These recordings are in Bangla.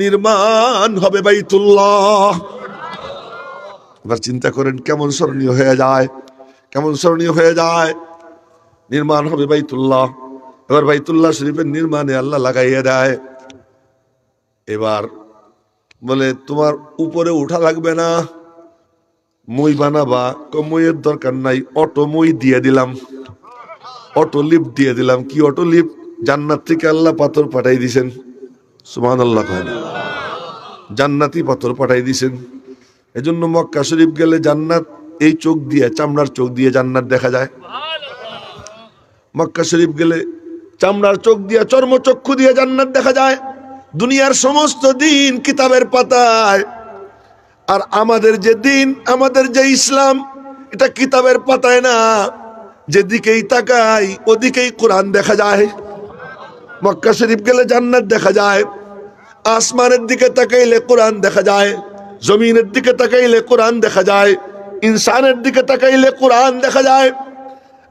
নির্মাণ হবে বাইতুল্লাহ। এবার চিন্তা করেন কেমন স্মরণীয় হয়ে যায়, কেমন স্মরণীয় হয়ে যায়? নির্মাণ হবে বাইতুল্লাহ। এবার বাইতুল্লাহ শরীফের নির্মাণে আল্লাহ লাগাইয়ে দেয়। এবার বলে, তোমার উপরে উঠা লাগবে না। মই বানাবা মইয়ের দরকার নাই। অটো মই দিয়ে দিলাম। অটো লিফট দিয়ে দিলাম। কি অটো লিফট? জান্নাত থেকে আল্লাহ পাথর পাঠাই দিছেন। সুমান আল্লাহ কয় না। জান্নাতি পাথর পাঠাই দিছেন। এজন্য মক্কা শরীফ গেলে জান্নাত এই চোখ দিয়ে, চামড়ার চোখ দিয়ে জান্নাত দেখা যায়। মক্কা শরীফ গেলে চামড়ার চোখ দিয়ে, চর্মচক্ষু দিয়ে জান্নাত দেখা যায়। দুনিয়ার সমস্ত দিন কিতাবের পাতায়। আর আমাদের যে দিন, আমাদের যে ইসলাম, এটা কিতাবের পাতায় না। যেদিকেই তাকাই, ওদিকেই কোরআন দেখা যায়। মক্কা শরীফ গেলে জান্নাত দেখা যায়। আসমানের দিকে তাকাইলে কোরআন দেখা যায়। জমিনের দিকে তাকাইলে কোরআন দেখা যায়। ইনসানের দিকে তাকাইলে কোরআন দেখা যায়।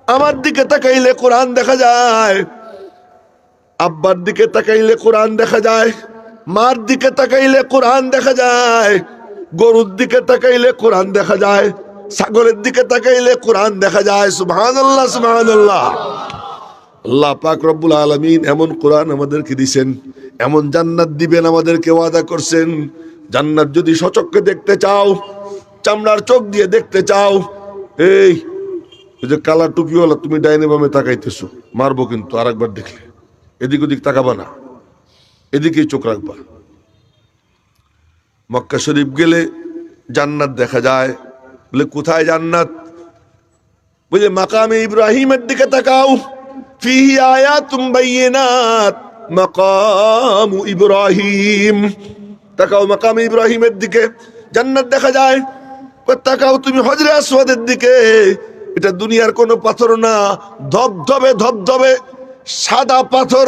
আমার দিকে তাকাইলে কোরআন দেখা যায়। আব্বার দিকে তাকাইলে কোরআন দেখা যায়। মার দিকে তাকাইলে কোরআন দেখা যায়। গরুর দিকে তাকাইলে কোরআন দেখা যায়। ছাগলের দিকে তাকাইলে কোরআন দেখা যায়। সুবহান আল্লাহ আল্লাহ পাক রব্বুল আলমিন এমন কোরআন আমাদেরকে দিছেন, এমন জান্নাত দিবেন আমাদেরকে ওয়াদা করছেন। জান্নাত যদি সচক্ষে দেখতে চাও, চামড়ার চোখ দিয়ে দেখতে চাও, এই ওই যে কালা টুপিওয়ালা তুমি ডাইনে বামে তাকাইতেছো, মারবো কিন্তু আর একবার দেখলে। এদিক ওদিক তাকাবা না, এদিকেই চোখ রাখবা। মক্কা শরীফ গেলে জান্নাত দেখা যায়, বলে কোথায় জান্নাত? বুঝে মাকামে ইব্রাহিমের দিকে তাকাও। ফিহি আয়াতুম বাইয়িনাত, মাকামু ইব্রাহিম। তাকাও মাকামে ইব্রাহিমের দিকে, জান্নাত দেখা যায়। তাকাও তুমি হজরে আসওয়াদের দিকে। এটা দুনিয়ার কোনো পাথর না, ধবধবে ধবধবে, সাদা পাথর।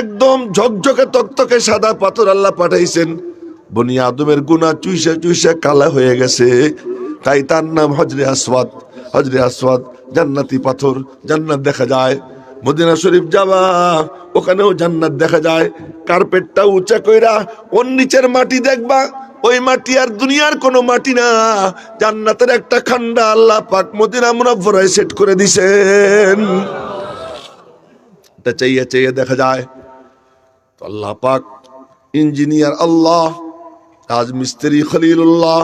একদম ঝকঝকে, তকতকে সাদা পাথর আল্লাহ পাঠাইছেন। বনি আদমের গুণা চুইসে চুইসে কালা হয়ে গেছে। তাই তার নাম হজরে আসওয়াদ। হজরে আসওয়াদ জান্নাতি পাথর, জান্নাত দেখা যায়। মদিনা শরীফ যাবা, ওখানেও জান্নাত দেখা যায়। কার্পেটটা উঁচা কইরা ওর নিচের মাটি দেখবা, ওই মাটি আর দুনিয়ার কোনো মাটি না। জান্নাতের একটা খান্ডা আল্লাহ পাক মদিনা মুনাফরায় সেট করে দিছেন। এটা চাইয়ে চাইয়ে দেখা যায়। আল্লাহ পাক ইঞ্জিনিয়ার আল্লাহ, রাজমিস্ত্রি খলিলুল্লাহ,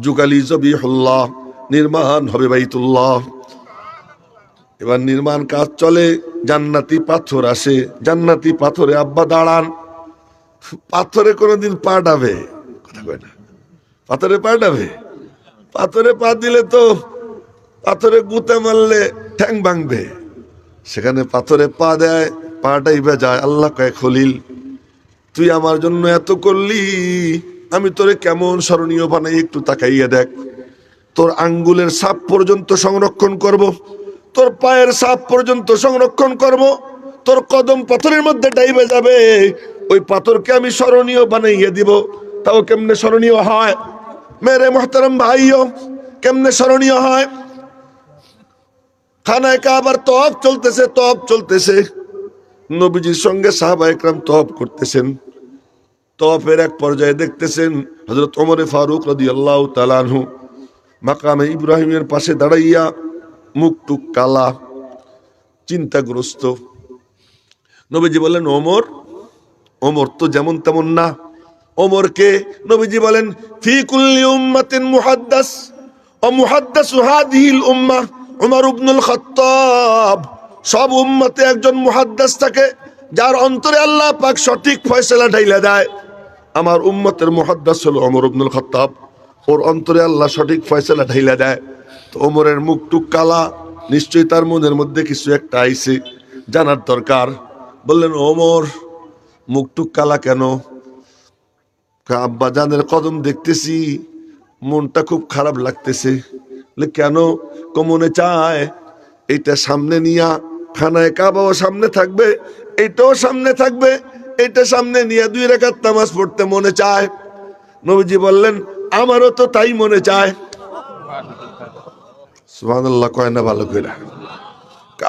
যুগালি জবিহুল্লাহ, নির্মাণ হবে বাইতুল্লাহ। এবার নির্মাণ কাজ চলে, জান্নাতি পাথর আসে, জান্নাতি পাথরে আব্বা দাঁড়ান। পাথরে কোনোদিন পা ডাবে, কথা কয় না। পাথরে পা ডাবে, পাথরে পা দিলে তো পাথরে গুতে মারলে ঠ্যাং ভাঙবে। সেখানে পাথরে পা দেয় পাটাই বেজায় আল্লাহ কয়, খলিল, তুই আমার জন্য এত করলি, আমি তোরে কেমন স্মরণীয় বানাই একটু তাকাইয়া দেখ। তোর আঙ্গুলের সাপ পর্যন্ত সংরক্ষণ করব। তোর পায়ের সাপ পর্যন্ত সংরক্ষণ করব। তোর কদম পাথরের মধ্যে ডাইবে যাবে, ওই পাথরকে আমি স্মরণীয় বানাইয়া দিব। তাও কেমনে স্মরণীয় হয়? মেরে মহতারাম ভাইও, কেমনে স্মরণীয় হয়? খানায় কাবার তপ চলতেছে তপ চলতেছে। নবীজির সঙ্গে সাহাবা একরাম তপ করতেছেন। তপের এক পর্যায়ে দেখতেছেন হজরত ওমরে ফারুক রদি আল্লাহ তালানহু মাকামে ইব্রাহিমের পাশে দাঁড়াইয়া মুখ টুক কালা চিন্তাগ্রস্ত। নবীজি বলেন ওমর ওমর তো যেমন তেমন না। ওমরকে নবীজি বলেন, ফি কুল্লি উম্মাতিন মুহাদ্দাস ও মুহাদ্দাস হাদিহিল উম্মাহ উমর ইবনুল খাত্তাব। সব উম্মতে একজন মুহাদ্দাস থাকে, যার অন্তরে আল্লাহ পাক সঠিক ফয়সালা ঢাইলা দেয়। আমার উম্মতের মুহাদ্দাস হলো ওমর ইবনুল খাত্তাব। ওর অন্তরে আল্লাহ সঠিক ফয়সালা ঢাইলা দেয়। ওমরের মুখ টুক কালা, নিশ্চয়ই তার মনের মধ্যে কিছু একটা আইছে, জানার দরকার। বললেন, ওমর, মুখ টুক কালা কেন? আব্বা জানের কদম দেখতেছি, মনটা খুব খারাপ লাগতেছে। কেন? কমনে চায়, এইটা সামনে নিয়া, খানায় কাবাও সামনে থাকবে, এইটাও সামনে থাকবে এটা সামনে নিয়ে দুই রেখার তামাজ পড়তে মনে চায়। নবীজি বললেন, আমারও তো তাই মনে চায়। সুবহানাল্লাহ, কয় না ভালো করে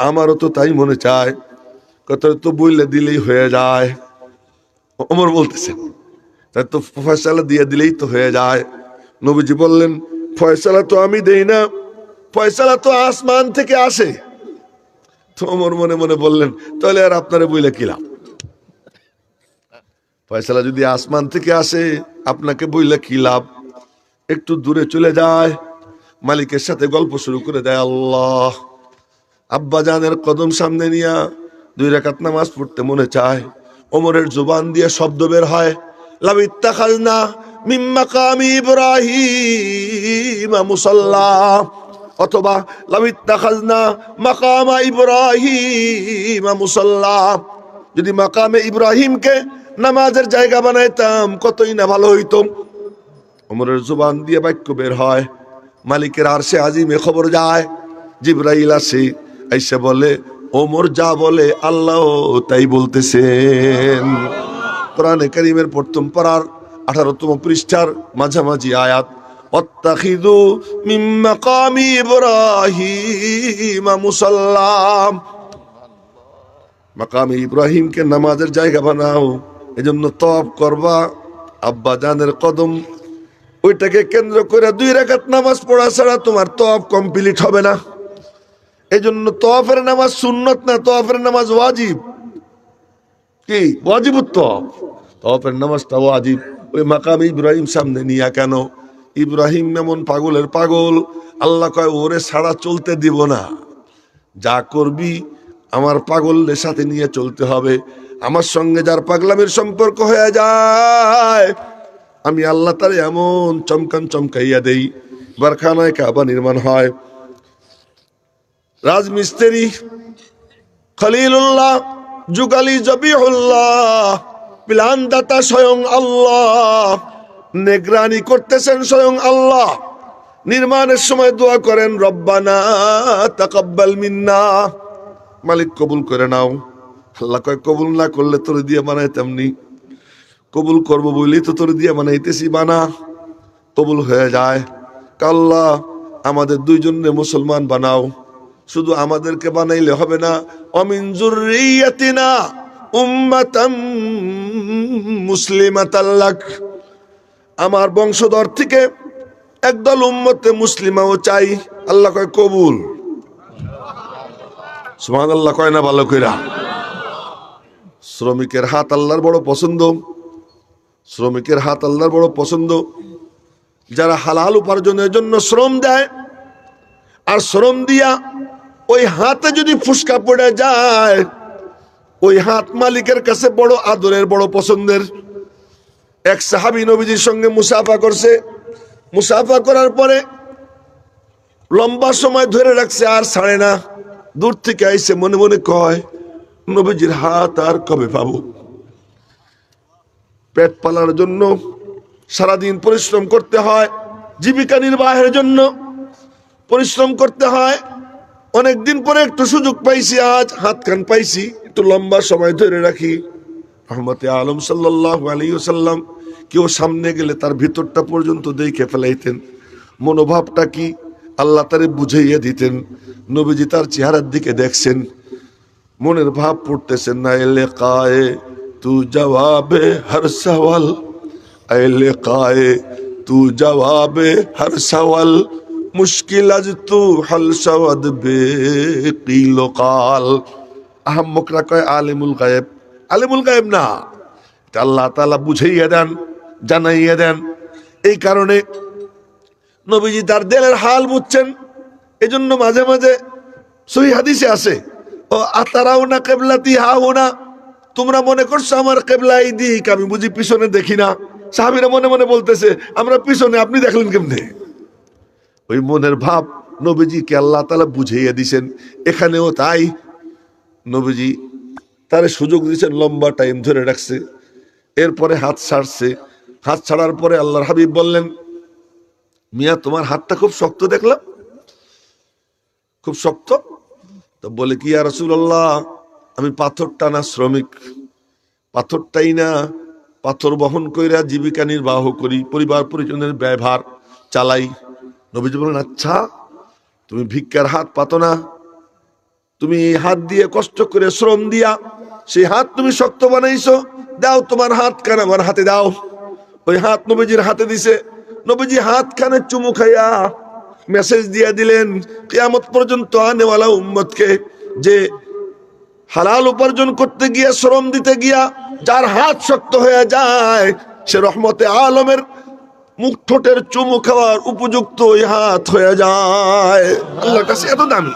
আমারও তো তাই মনে চায় কত তো বইলে দিলেই হয়ে যায়। ওমর বলতেছেন তাই তো ফয়সালা দিয়ে দিলেই তো হয়ে যায়। নবীজি বললেন, ফয়সালা তো আমি দেই না, ফয়সালা তো আসমান থেকে আসে। তো ওমর মনে মনে বললেন, তাহলে আর আপনারে বইলে কি লাভ? ফয়সালা যদি আসমান থেকে আসে, আপনাকে বইলে কি লাভ? একটু দূরে চলে যায় মালিকের সাথে গল্প শুরু করে দেয়, আল্লাহ। আব্বা জানের কদম সামনে নিয়া দুই রেখাত নামাজ পড়তে মনে চায়। ওমরের জুবান দিয়ে শব্দ বের হয়, লাবিত্তা খাজনা মিম্মাকামি ইব্রাহিম মুসাল্লা। অথবা, লাবিত্তা খাজনা মাকামা ইব্রাহিম মুসাল্লা। যদি মাকামে ইব্রাহিমকে নামাজের জায়গা বানাইতাম, কতই না ভালো হইতো। ওমরের জুবান দিয়ে বাক্য বের হয় মালিকের আর সে আজিমে খবর যায়। জিব্রাইল আসে এসে বলে, ওমর যা বলে আল্লাহ তাই বলতেছেন। কোরআনে করিমের প্রথম পারার আঠারোতম পৃষ্ঠার মাঝামাঝি আয়াত অত্তাখিদু মিন মাকামি ইব্রাহিম মুসাল্লাম। মাকামে ইব্রাহিমকে নামাজের জায়গা বানাও, এজন্য তপ করবা। আব্বা জানের কদম ওইটাকে কেন্দ্র করে দুই রেখাত নামাজ পড়া ছাড়া তোমার তফ কমপ্লিট হবে না। এই জন্য তফের নামাজ সুন্নত না তফের নামাজ ওয়াজিব। কি? ওয়াজিব তফ তফের নামাজটা ওয়াজিব। ওই মাকাম ইব্রাহিম সামনে নিয়া কেন? ইব্রাহিম এমন পাগলের পাগল। আল্লাহ কয়, ওরে ছাড়া চলতে দিব না। যা করবি আমার পাগলের সাথে নিয়ে চলতে হবে। আমার সঙ্গে যার পাগলামের সম্পর্ক হয়ে যায় আমি আল্লাহ তার এমন চমকান চমকাইয়া দেই, বারখানায় কাবা নির্মাণ হয়। রাজমিস্ত্রি খলিলুল্লাহ, যুগালি জবিহুল্লাহ প্লান দাতা স্বয়ং আল্লাহ, নেগরানি করতেছেন স্বয়ং আল্লাহ। নির্মাণের সময় দোয়া করেন, রব্বানা তাকাব্বাল মিন্না। মালিক কবুল করে নাও। আল্লাহ কয়, কবুল না করলে তোর দিয়ে বানায় তেমনি কবুল করব বলেই তো তোর দিয়ে বানাইতেছি, বানা। কবুল হয়ে যায়। কাল্লা, আমাদের দুইজনে মুসলমান বানাও। শুধু আমাদেরকে বানাইলে হবে না, অমিন জুররিয়াতিনা উম্মাতাম মুসলিমাতাল্লাক আমার বংশধর থেকে একদল উম্মতে মুসলিমাও চাই। আল্লাহ কয়, কবুল। সুবহান আল্লাহ কয় না ভালো কইরা? শ্রমিকের হাত আল্লাহর বড় পছন্দ। শ্রমিকের হাত আল্লাহর বড় পছন্দ। যারা হালাল উপার্জনের জন্য শ্রম দেয়, আর শ্রম দিয়া ওই হাতে যদি ফুসকা পড়ে যায়, ওই হাত মালিকের কাছে বড় আদরের, বড় পছন্দের। এক সাহাবি নবীজির সঙ্গে মুসাফা করছে। মুসাফা করার পরে লম্বা সময় ধরে রাখছে, আর ছাড়ে না। দূর থেকে আইসে মনে মনে কয়, নবীজির হাত আর কবে পাবো? পেট পালার জন্য, সারাদিন পরিশ্রম করতে হয়, জীবিকা নির্বাহের জন্য পরিশ্রম করতে হয়। অনেক দিন পরে একটু সুযোগ পাইছি, আজ হাত কান পাইছি, একটু লম্বা সময় ধরে রাখি। রহমতে আলম সাল্লাহ আলী সাল্লাম কেউ সামনে গেলে তার ভিতরটা পর্যন্ত দেখে ফেলাইতেন। মনোভাবটা কি? আল্লাহ তারে বুঝাইয়া দিতেন। নবীজি তার চেহারার দিকে দেখছেন। মনের ভাব পড়তেছেন না এলে কায়ে তু জবাবে হর সওয়াল এলে কায়ে তু জবাবে হর সওয়াল মুশকিল আজ তু হল সওয়াদ বে কিলো কাল আহম্মকরা কয় আলিমুল গায়েব আলিমুল গায়েব না আল্লাহ তাআলা বুঝাইয়া দেন জানাইয়া দেন এই কারণে নবীজি তার দেলের হাল বুঝছেন। এজন্য মাঝে মাঝে সহি হাদিসে আছে, ও আতারাও না কেবলাতি হাও না তোমরা মনে করছ আমার কেবলা এই দিক, আমি বুঝি পিছনে দেখি না? সাহাবিরা মনে মনে বলতেছে, আমরা পিছনে, আপনি দেখলেন কেমনে? ওই মনের ভাব নবীজিকে আল্লাহ তালা বুঝাইয়া দিছেন। এখানেও তাই। নবীজি তার সুযোগ দিয়েছেন লম্বা টাইম ধরে রাখছে। এরপরে হাত ছাড়ছে। হাত ছাড়ার পরে আল্লাহর হাবিব বললেন, মিয়া, তোমার হাতটা খুব শক্ত দেখলাম। খুব শক্ত? তো বলে কি আর রসুল্লাহ আমি পাথর টানা শ্রমিক। পাথরটাই না, পাথর বহন কইরা জীবিকা নির্বাহ করি, পরিবার পরিজনের ব্যবহার চালাই। নবীজি বলেন আচ্ছা তুমি ভিক্ষার হাত পাতো না। তুমি এই হাত দিয়ে কষ্ট করে শ্রম দিয়া, সেই হাত তুমি শক্ত বানাইছো। দাও তোমার হাত কান আমার হাতে দাও। ওই হাত নবীজির হাতে দিছে। নবীজি হাত খানে চুমু খাইয়া মেসেজ দিয়ে দিলেন, কিয়ামত পর্যন্ত আনেওয়ালা উম্মতকে যে হালাল উপার্জন করতে গিয়ে, শ্রম দিতে গিয়া, যার হাত শক্ত হয়ে যায়, সে রহমতে আলমের মুখ ঠোঁটের চুমু খাওয়ার উপযুক্ত ওই হাত হয়ে যায়। আল্লাহর কাছে এত দামি।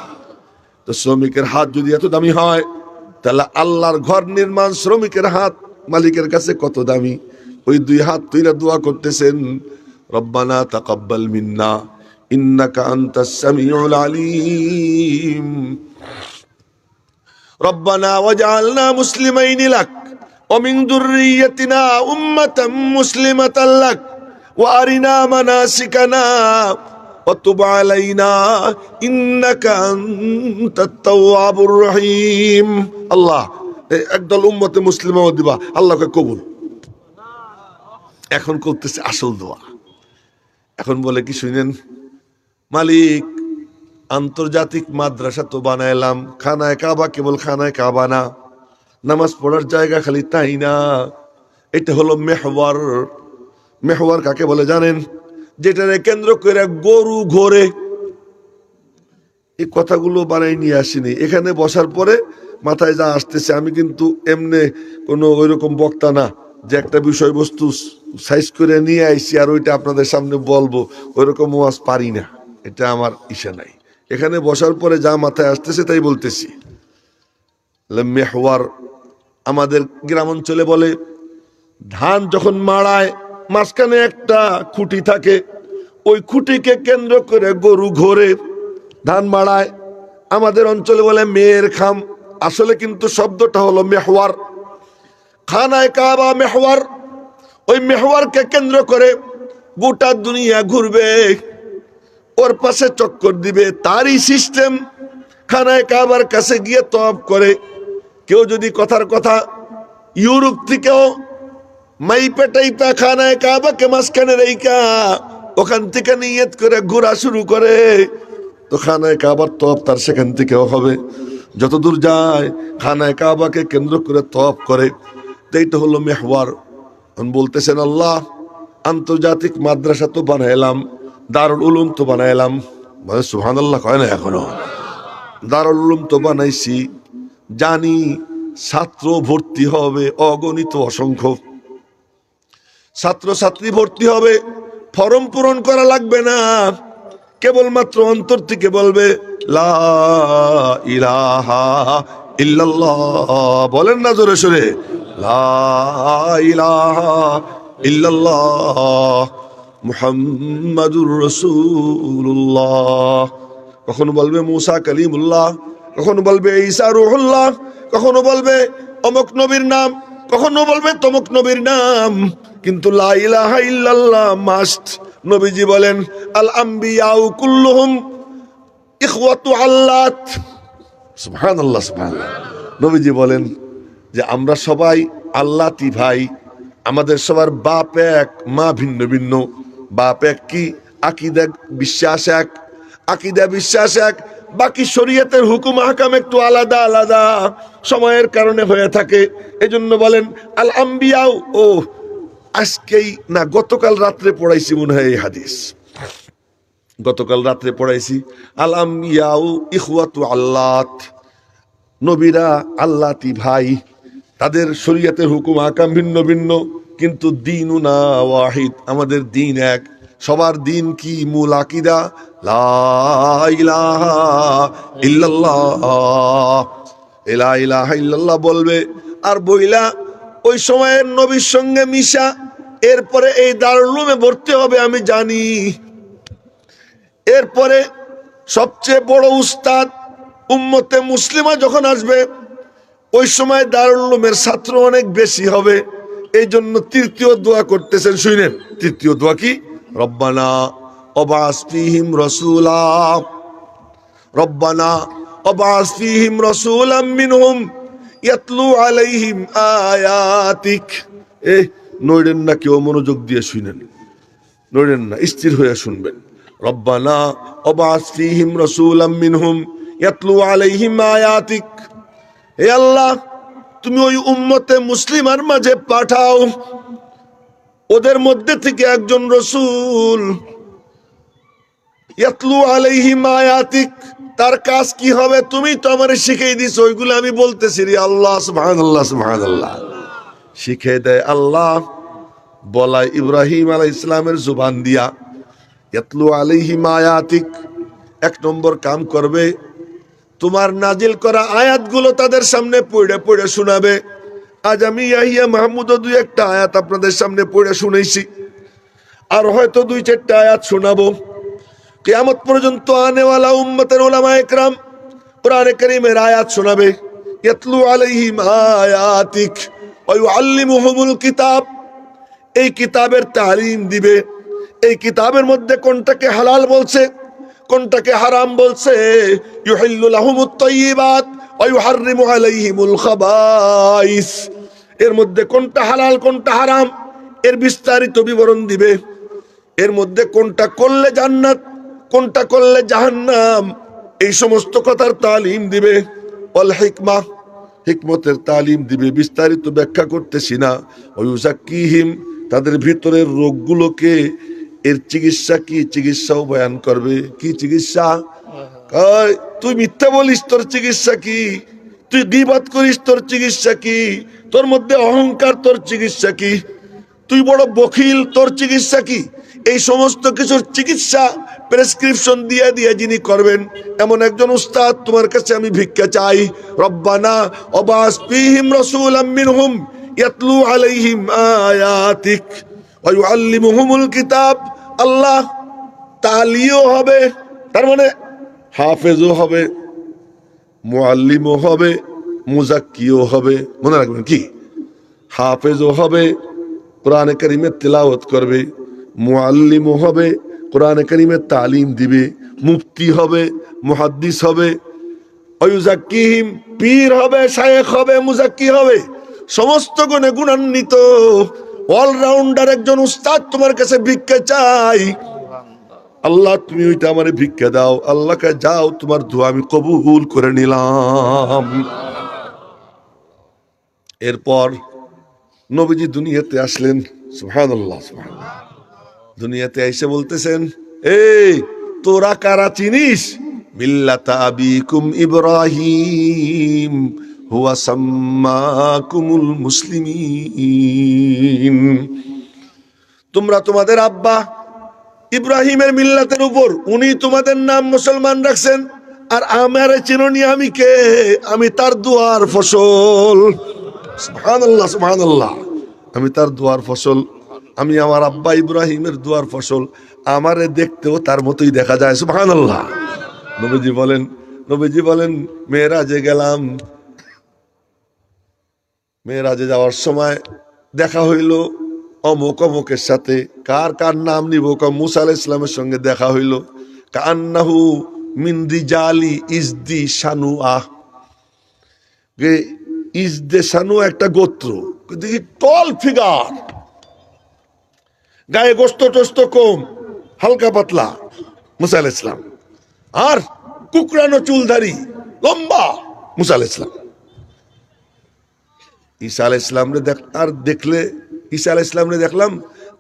তো শ্রমিকের হাত যদি এত দামি হয়, তাহলে আল্লাহর ঘর নির্মাণ শ্রমিকের হাত মালিকের কাছে কত দামি? ওই দুই হাত তুইরা দোয়া করতেছেন, রব্বানা তাকাব্বাল মিন্না, ইন্নাকা আনতাস সামিউল আলিম। রহিম। আল্লাহ একদল উম্মতে মুসলিম দিবা, আল্লাহকে কবুল। এখন করতেছে আসল দোয়া। এখন বলে কি শুনেন? মালিক আন্তর্জাতিক মাদ্রাসা তো বানাইলাম, খানায় কাবা, কেবল খানায় কাবা না। নামাজ পড়ার জায়গা খালি তাই না? এটা হলো মেহওয়ার। মেহওয়ার কাকে বলে জানেন? যেটারে কেন্দ্র করে গরু ঘোরে। এই কথাগুলো বানাই নিয়ে আসিনি। এখানে বসার পরে মাথায় যা আসতেছে, আমি কিন্তু এমনি কোনো ওইরকম বক্তা না, যে একটা বিষয়বস্তু সাইজ করে নিয়ে আইছি আর ওইটা আপনাদের সামনে বলব। ওইরকম ওয়াজ পারি না। এটা আমার ইসে নাই। এখানে বসার পরে যা মাথায় আসতেছে তাই বলতেছি। মেহওয়ার আমাদের গ্রাম অঞ্চলে বলে, ধান যখন মাড়ায়, মাঝখানে একটা খুঁটি থাকে, ওই খুঁটিকে কেন্দ্র করে গরু ঘোরে, ধান মাড়ায়। আমাদের অঞ্চলে বলে মেয়ের খাম। আসলে কিন্তু শব্দটা হলো মেহওয়ার। খানায় কাবা মেহওয়ার। ওই মেহওয়ারকে কেন্দ্র করে গোটা দুনিয়া ঘুরবে। ওর পাশে চক্কর দিবে, তারই সিস্টেম খানায় কাবার কাছে গিয়ে তপ করে। কেউ যদি কথার কথা ইউরোপ থেকেও মাইপে টাইপা খানায় কাবাকে মাঝখানে রেখা ওখান থেকে নিয়ত করে ঘোরা শুরু করে, তো খানায় কাবার তপ তার সেখান থেকেও হবে। যতদূর যায়, খানায় কাবাকে কেন্দ্র করে তপ করে। তো এইটা হলো মেহওয়ার। বলতেছেন, আল্লাহ, আন্তর্জাতিক মাদ্রাসা তো বানাইলাম। দারুল উলুম তো বানাইলাম। মানে সুহান আল্লাহ কয় না এখনও? দারুল উলুম তো বানাইছি। জানি ছাত্র ভর্তি হবে অগণিত অসংখ্য। ছাত্র ছাত্রী ভর্তি হবে ফর্ম পূরণ করা লাগবে না। কেবলমাত্র অন্তর থেকে বলবে লা ইলাহা ইল্লাল্লাহ। বলেন না জোরে সরে লা ইলাহা ইল্লাল্লাহ। মুহাম্মাদুর রসুল্লাহ কখনো বলবে মুসা কালিমুল্লাহ, কখনো বলবে ঈসা রুহুল্লাহ, কখনো বলবে অমুক নবীর নাম, কখনো বলবে তমুক নবীর নাম। কিন্তু লা ইলাহা ইল্লাল্লাহ মাস্ট নবীজি বলেন, আল আম্বিয়াউ কুল্লুহুম ইখওয়াতু আল্লাত সুবহানাল্লাহ সুবহানাল্লাহ। নবীজি বলেন যে, আমরা সবাই আল্লাহতি ভাই। আমাদের সবার বাপ এক, মা ভিন্ন ভিন্ন। বাপ এক কি? আকিদা বিশ্বাস এক। আকিদা বিশ্বাস এক। বাকি শরীয়তের হুকুম হাকাম একটু আলাদা আলাদা। সময়ের কারণে হয়ে থাকে। এজন্য বলেন, আল আম্বিয়াও ও, আজকেই না, গতকাল রাত্রে পড়াইছি মনে হয় এই হাদিস। গতকাল রাত্রে পড়াইছি, আল আম্বিয়াও ইখওয়াতু আল্লাহ নবীরা আল্লাতি ভাই, তাদের শরীয়তের হুকুম আকাম ভিন্ন ভিন্ন। কিন্তু দিন ওয়াহিদ, আমাদের দিন এক। সবার দিন কি? মূল আকিদা? ইল্লাল্লাহ বলবে। আর বইলা, ওই সময়ের নবীর সঙ্গে মিশা, এরপরে এই দারুলুমে ভর্তি হবে, আমি জানি। এরপরে সবচেয়ে বড় উস্তাদ উম্মতে মুসলিমা যখন আসবে, ওই সময় দারুলুমের ছাত্র অনেক বেশি হবে। এই জন্য তৃতীয় দোয়া করতেছেন, শুনেন। তৃতীয় দোয়া কি? রব্বানা অবাস ফিহিম রসুলা। রব্বানা অবাস ফিহিম রসুলাম মিনহুম ইয়াতলু আলাইহিম আয়াতিক। এ নইরেন না কেউ মনোযোগ দিয়ে শুনেন। নড়েন না, স্থির হয়ে শুনবেন। রব্বানা অবাস ফিহিম রসুলাম মিনহুম ইয়াতলু আলাইহিম আয়াতিক। হে আল্লাহ তুমি ওই উম্মতে মুসলিমার মাঝে পাঠাও। ওদের মধ্যে থেকে একজন রসুল তার কাজ কি হবে তুমি তো আমারে শিখিয়ে দিছ, ওইগুলো আমি বলতেছি রে আল্লাহ, সুবহানাল্লাহ শিখিয়ে দেয় আল্লাহ, বলায় ইব্রাহিম আলাই ইসলামের জুবান দিয়া, ইয়াতলু আলাইহিম আয়াতিক এক নম্বর কাম করবে তোমার নাজিল করা আয়াতগুলো তাদের সামনে পড়ে পড়ে শোনাবে। আজ আমি ইয়াহিয়া মাহমুদ দুই একটা আয়াত আপনাদের সামনে পড়ে শুনেছি। আর হয়তো দুই চারটা আয়াত শোনাবো। কেয়ামত পর্যন্ত আনেওয়ালা উম্মতের ওলামা একরাম কোরআনে করিমের আয়াত শোনাবে। ইয়াতলু আলাইহিম আয়াতিক ওয়া ইউআল্লিমুহুমুল কিতাব। এই কিতাবের তালিম দিবে। এই কিতাবের মধ্যে কোনটাকে হালাল বলছে? কোনটাকে হারাম বলছে? খাবাইস। এর মধ্যে কোনটা হালাল, কোনটা হারাম? এর বিস্তারিত বিবরণ দিবে। এর মধ্যে কোনটা করলে জান্নাত, কোনটা করলে জাহান্নাম? এই সমস্ত কথার তালিম দিবে। অল হিকমা, হিকমতের তালিম দিবে। বিস্তারিত ব্যাখ্যা করতেছি না। ওয়ুজাক্কিহিম তাদের ভিতরের রোগগুলোকে এর চিকিৎসা কি? চিকিৎসাও বয়ান করবে। কি চিকিৎসা? তুই মিথ্যা বলিস, তোর চিকিৎসা কি? তুই গিবাত করিস, তোর চিকিৎসা কি? তোর মধ্যে অহংকার, তোর চিকিৎসা কি? তুই বড় বখিল, তোর চিকিৎসা কি? এই সমস্ত কিছুর চিকিৎসা প্রেসক্রিপশন দিয়ে দিয়ে যিনি করবেন, এমন একজন উস্তাদ তোমার কাছে আমি ভিক্ষা চাই। রব্বানা অবাস ফিহিম রাসূলাম মিনহুম ইয়াতলু আলাইহিম আয়াতিক ওয়া ইউআল্লিমুহুমুল কিতাব আল্লাহ তালিও হবে, তার মানে হাফেজও হবে, মুআল্লিমও হবে, মুজাক্কিও হবে, মনে রাখবেন কি? হাফেজও হবে, কোরআনে করিমের তেলাওত করবে, মুআল্লিমও হবে, কোরআনে করিমের তালিম দিবে, মুফতি হবে, মুহাদ্দিস হবে, অয়ুজাক্কিহিম পীর হবে, শায়েখ হবে, মুজাক্কি হবে, সমস্ত গুণে গুণান্বিত অলরাউন্ডার একজন উস্তাদ তোমার কাছে ভিক্ষা চাই। আল্লাহ, তুমি ওইটা আমারে ভিক্ষা দাও। আল্লাহকে যাও, তোমার দোয়া আমি কবুল করে নিলাম। এরপর নবীজি দুনিয়াতে আসলেন। দুনিয়াতে এসে বলতেছেন, এই, তোরা কারা চিনিস? মিল্লাতা আবিকুম ইব্রাহিম। হুয়া সাম্মাকুমুল তোমরা তোমাদের আব্বা ইব্রাহিমের মিল্লাতের উপর, উনি তোমাদের নাম মুসলমান রাখছেন, আর আমার চিরনি আমি কে? আমি তার দুয়ার ফসল। আমি তার দুয়ার ফসল, আমি আমার আব্বা ইব্রাহিমের দুয়ার ফসল, আমারে দেখতেও তার মতোই দেখা যায়, সুবহানাল্লাহ। নবীজি বলেন নবীজি বলেন, মেয়েরা যে গেলাম মেয়েরাজে যাওয়ার সময় দেখা হইল অমুক অমুকের সাথে। কার কার নাম নিব ক মুসা আলাহ ইসলামের সঙ্গে দেখা হইল। কান্নাহু মিন্দি জালি ইজদি শানু আহ যে ইজদে শানু একটা গোত্র। দেখি, টল ফিগার। গায়ে গোস্ত টোস্ত কম, হালকা পাতলা। মুসা আলাহ ইসলাম আর কুকরানো চুলধারি, লম্বা। মুসা আলাহ ইসলাম ঈসা আলাহ ইসলামরে দেখ, আর দেখলে ঈসা আলাহ ইসলামরে দেখলাম,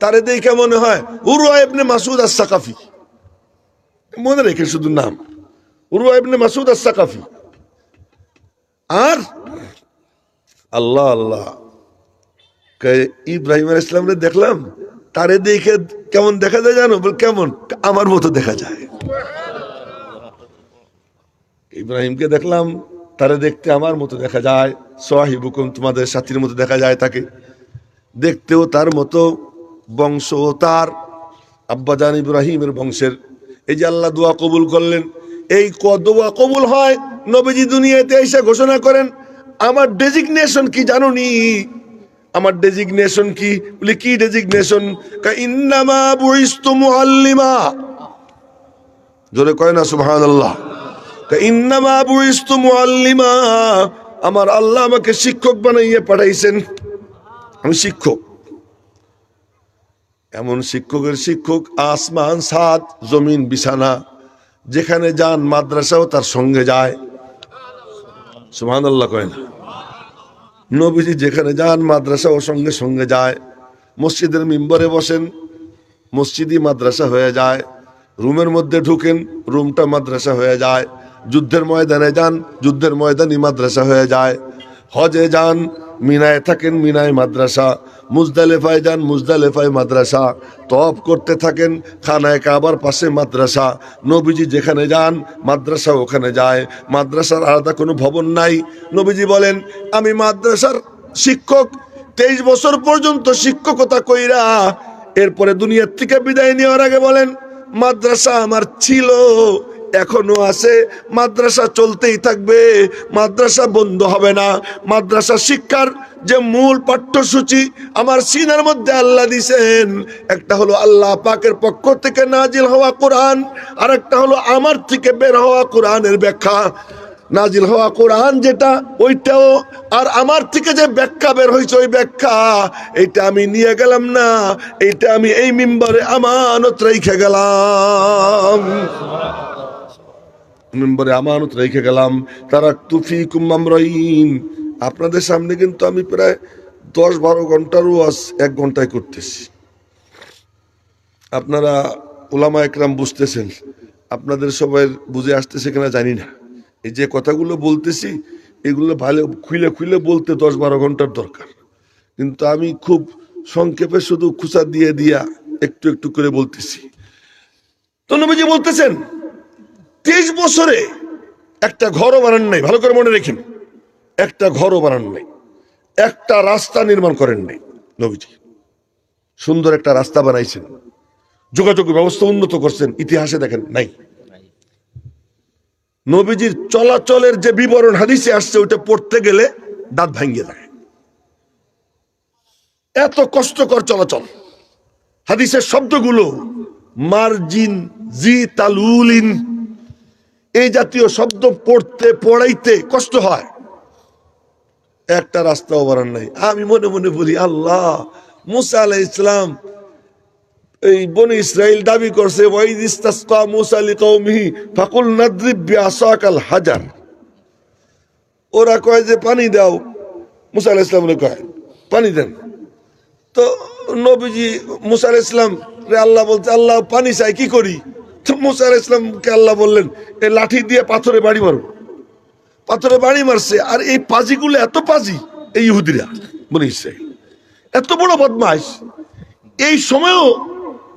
তারে দেখে মনে হয় উরুয়া ইবনে মাসুদ আর সাকাফি মনে রেখে শুধু নাম। Urwa ibn Masud al Thaqafi আর আল্লাহ আল্লাহ। ইব্রাহিম আলাহ ইসলামরে দেখলাম, তারে দেখে কেমন দেখা যায় জানো? বল, কেমন? আমার মতো দেখা যায়। ইব্রাহিমকে দেখলাম তারে দেখতে আমার মতো দেখা যায় সোহাহিবুকুম তোমাদের সাথীর মতো দেখা যায় তাকে। দেখতেও তার মতো বংশ ও তার, আব্বাজান ইব্রাহিমের বংশের। এই যে আল্লাহ দোয়া কবুল করলেন, এই ক দোয়া কবুল হয়, নবীজি দুনিয়াতে এসে ঘোষণা করেন, আমার ডেজিগনেশন কি জানো নি আমার ডেজিগনেশন কি? বলি, কি ডেজিগনেশন? ইন্নামা বুইস্তু মুআল্লিমা। জোরে কয় না, সুবহানাল্লাহ। ইন্নামা বুইস্তু মুআল্লিমা। আমার আল্লাহ আমাকে শিক্ষক বানাইয়ে পাঠাইছেন। আমি শিক্ষক। এমন শিক্ষকের শিক্ষক আসমান সাত জমিন, বিছানা, যেখানে যান মাদ্রাসাও তার সঙ্গে যায়। সুবহানাল্লাহ কয় না। নবীজি যেখানে যান মাদ্রাসাও সঙ্গে সঙ্গে যায়। মসজিদের মিম্বরে বসেন, মসজিদই মাদ্রাসা হয়ে যায়। রুমের মধ্যে ঢুকেন, রুমটা মাদ্রাসা হয়ে যায়। যুদ্ধের ময়দানে যান, যুদ্ধের ময়দানই মাদ্রাসা হয়ে যায়। হজে যান, মিনায় থাকেন, মিনায় মাদ্রাসা। মুজদালেফায় যান, মুজদালেফায় মাদ্রাসা। তপ করতে থাকেন, খানায় কাবার পাশে মাদ্রাসা। নবীজি যেখানে যান, মাদ্রাসা ওখানে যায়। মাদ্রাসার আলাদা কোনো ভবন নাই। নবীজি বলেন, আমি মাদ্রাসার শিক্ষক, তেইশ বছর পর্যন্ত শিক্ষকতা কইরা এরপরে দুনিয়ার থেকে বিদায় নেওয়ার আগে বলেন, মাদ্রাসা আমার ছিল। এখনও আছে, মাদ্রাসা চলতেই থাকবে, মাদ্রাসা বন্ধ হবে না। মাদ্রাসা শিক্ষার যে মূল পাঠ্যসূচি, আমার সিনার মধ্যে আল্লাহ দিছেন, একটা হলো আল্লাহ পাকের পক্ষ থেকে নাজিল হওয়া কোরআন আর একটা হলো আমার থেকে বের হওয়া কোরআনের ব্যাখ্যা। নাজিল হওয়া কোরআন যেটা, ওইটাও। আর আমার থেকে যে ব্যাখ্যা বের হয়েছে ওই ব্যাখ্যা এইটা আমি নিয়ে গেলাম না এইটা আমি এই মিম্বারে আমানত রেখে গেলাম। মেম্বারে আমানত রেখে গেলাম। তারা তুফি কুম্মামরাইন আপনাদের সামনে কিন্তু আমি প্রায় দশ বারো ঘণ্টার ওয়াজ এক ঘন্টায় করতেছি। আপনারা ওলামা একরাম বুঝতেছেন। আপনাদের সবাই বুঝে আসতেছে কিনা জানি না। এই যে কথাগুলো বলতেছি, এগুলো ভালো খুলে খুলে বলতে দশ বারো ঘণ্টার দরকার। কিন্তু আমি খুব সংক্ষেপে শুধু খুচা দিয়ে দিয়া একটু একটু করে বলতেছি। তো নবীজি বলতেছেন তেইশ বছরে একটা ঘরও বানান নাই। ভালো করে মনে রেখেন, একটা ঘরও বানান নাই। একটা রাস্তা নির্মাণ করেন নাই নবীজি। সুন্দর একটা রাস্তা বানাইছেন। যোগাযোগ ব্যবস্থা উন্নত করছেন, ইতিহাসে দেখেন নাই। নবীজির চলাচলের যে বিবরণ হাদিসে আসছে, ওইটা পড়তে গেলে দাঁত ভাঙ্গিয়ে যায়। এত কষ্টকর চলাচল। হাদিসের শব্দগুলো, মার্জিন জি তালুলিন, এই জাতীয় শব্দ পড়তে পড়াইতে কষ্ট হয়। একটা রাস্তাও বানান নাই। আমি মনে মনে বলি, আল্লাহ, মুসা আলাহ ইসলাম এই বনি ইসরাইল দাবি করছে, ওয়াইদ ইস্তাসকা মুসা লিকাউমিহি ফাকুল নাদ্রিব বিআসাকাল হাজার। ওরা কয় যে, পানি দাও। মুসা আলাইহিস ইসলাম কয়? পানি দেন। তো নবীজি মুসা আলাইহিস ইসলাম রে আল্লাহ বলছে, আল্লাহ পানি চাই, কি করি? তো মুসা ইসলামকে আল্লাহ বললেন এই লাঠি দিয়ে পাথরে বাড়ি মারো। পাথরে বাড়ি মারছে, আর এই পাজিগুলো এত পাজি, এই ইহুদিরা, বনি ইসরাইল। এত বড় বদমাস এই সময়ও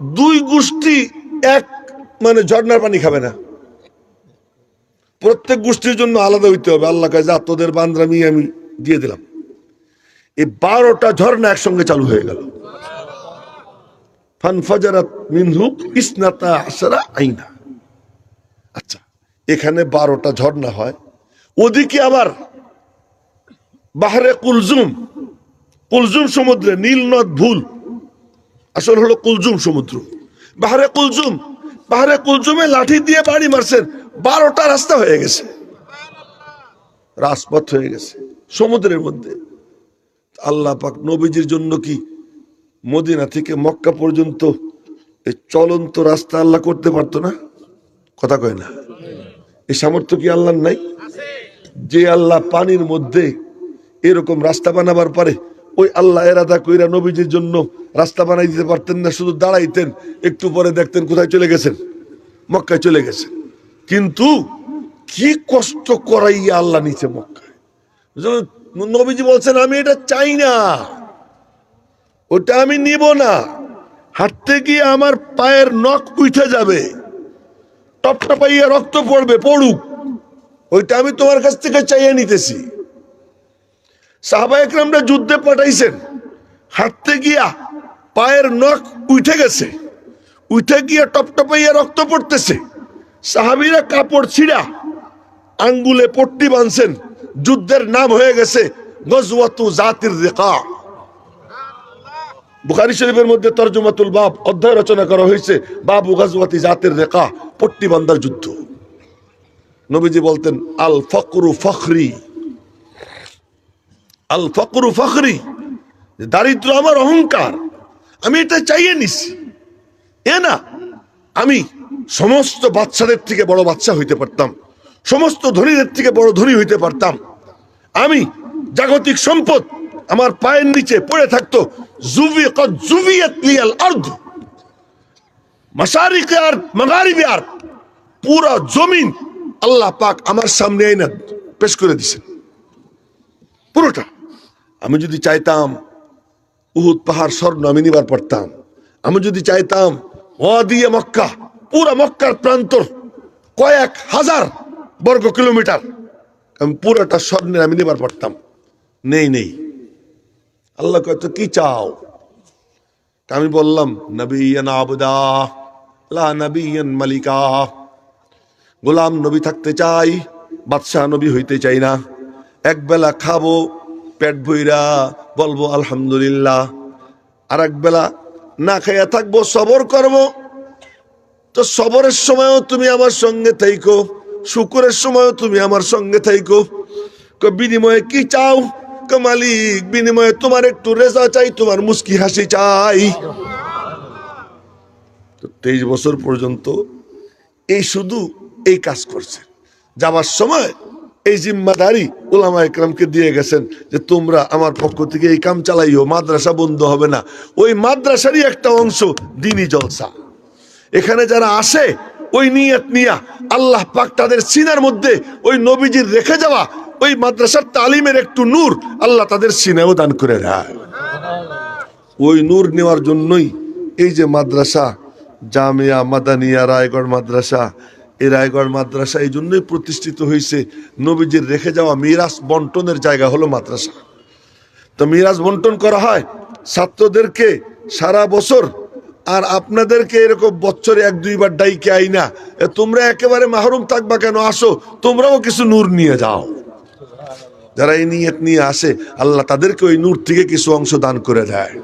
দুই গোষ্ঠী এক মানে ঝর্ণার পানি খাবে না। প্রত্যেক গোষ্ঠীর জন্য আলাদা হইতে হবে। আল্লাহ কাছে যা তোদের বান্দ্রামি আমি দিয়ে দিলাম। এই বারোটা ঝর্ণা একসঙ্গে চালু হয়ে গেল। ফানফাজারাত আশরা আইনা। আচ্ছা এখানে বারোটা ঝর্ণা হয়। ওদিকে আবার বাহারে কুলজুম। কুলজুম সমুদ্রে নীল নদ ভুল। আসল হলো কুলজুম সমুদ্র। বাহারে কুলজুম, বাহারে কুলজুমে লাঠি দিয়ে বাড়ি মারছেন, বারোটা রাস্তা হয়ে গেছে। রাজপথ হয়ে গেছে, সমুদ্রের মধ্যে। আল্লাহ পাক নবীজির জন্য কি মদিনা থেকে মক্কা পর্যন্ত এই চলন্ত রাস্তা আল্লাহ করতে পারতো না? কথা কয় না। এই সামর্থ্য কি আল্লাহর নাই? যে আল্লাহ পানির মধ্যে এরকম রাস্তা বানাবার পারে, ওই আল্লাহ এরাদা কইরা নবীজির জন্য রাস্তা বানাই দিতে পারতেন না, শুধু দাঁড়াইতেন, একটু পরে দেখতেন কোথায় চলে গেছেন। মক্কায় চলে গেছেন। কিন্তু কি কষ্ট করাইয়া আল্লাহ নিচে মক্কায়। নবীজি বলছেন, আমি এটা চাই না, ওটা আমি নিব না, হাঁটতে গিয়ে আমার পায়ের নখ উঠে যাবে, টপটা টপটপাইয়া রক্ত পড়বে, পড়ুক, ওইটা আমি তোমার কাছ থেকে চাইয়ে নিতেছি। সাহাবা একরামরা যুদ্ধে পাঠাইছেন। হাঁটতে গিয়া পায়ের নখ উঠে গেছে। উঠে গিয়া টপটপাইয়া রক্ত পড়তেছে। সাহাবিরা কাপড় ছিঁড়া আঙ্গুলে পট্টি বাঁধছেন। যুদ্ধের নাম হয়ে গেছে গজওয়াতু জাতির রেখা বুখারি শরীফের মধ্যে তর্জমাতুল বাব অধ্যায় রচনা করা হয়েছে, বাবু গাজওয়াতি জাতের রেখা পট্টি বান্দার যুদ্ধ। নবীজি বলতেন, আল ফকরু ফখরি। আল ফকরু ফখরি। দারিদ্র আমার অহংকার। আমি এটা চাইয়ে নিছি। এ না, আমি সমস্ত বাচ্চাদের থেকে বড় বাচ্চা হইতে পারতাম। সমস্ত ধনীদের থেকে বড় ধনী হইতে পারতাম। আমি জাগতিক সম্পদ আমার পায়ের নিচে পড়ে থাকতো। পুরা জমিন আল্লাহ পাক আমার সামনে আইনা পেশ করে দিছেন। পুরোটা। আমি যদি চাইতাম উহুদ পাহাড় স্বর্ণ আমি নিবার পারতাম আমি যদি চাইতাম ওয়াদিয়ে মক্কা, পুরো মক্কার প্রান্তর কয়েক হাজার বর্গ কিলোমিটার, আমি পুরোটা স্বর্ণের আমি নিবার পারতাম নেই নেই। আল্লাহ কয়, তো কি চাও? আমি বললাম নবীন আবদা, লা নবীন মালিকা। গোলাম নবী থাকতে চাই, বাদশাহ নবী হইতে চাই না। এক বেলা খাব পেট ভইরা বলব, আলহামদুলিল্লাহ। আর বেলা না খাইয়া থাকব, সবর করব। তো সবরের সময়ও তুমি আমার সঙ্গে থাইকো, শুকুরের সময়ও তুমি আমার সঙ্গে থাইকো। বিনিময়ে কি চাও? মালিক, বিনিময়ে তোমার একটু রেজা চাই, তোমার মুস্কি হাসি চাই। তেইশ বছর পর্যন্ত এই শুধু এই কাজ করছে। যাবার সময় এই জিম্মাদারি ওলামা একরামকে দিয়ে গেছেন যে তোমরা আমার পক্ষ থেকে এই কাম চালাইও, মাদ্রাসা বন্ধ হবে না। ওই মাদ্রাসারই একটা অংশ দিনই জলসা। এখানে যারা আসে, ওই নিয়ত নিয়া আল্লাহ পাক তাদের সিনার মধ্যে ওই নবীজির রেখে যাওয়া, ওই মাদ্রাসার তালিমের একটু নূর আল্লাহ তাদের সিনেও দান করে দেয়। ওই নূর নেওয়ার জন্যই এই যে মাদ্রাসা, জামিয়া, মাদানিয়া, রায়গড় মাদ্রাসা এই রায়গড় মাদ্রাসা এই জন্যই প্রতিষ্ঠিত হয়েছে। নবীজির রেখে যাওয়া মিরাজ বন্টনের জায়গা হলো মাদ্রাসা। তো মিরাজ বন্টন করা হয় ছাত্রদেরকে সারা বছর, আর আপনাদেরকে এরকম বছরে এক দুইবার ডাইকে আই না তোমরা একেবারে মাহরুম থাকবা কেন? আসো, তোমরাও কিছু নূর নিয়ে যাও। যারা এই নিয়ত নিয়ে আসে, আল্লাহ তাদেরকে ওই নূর থেকে কিছু অংশ দান করে দেয়।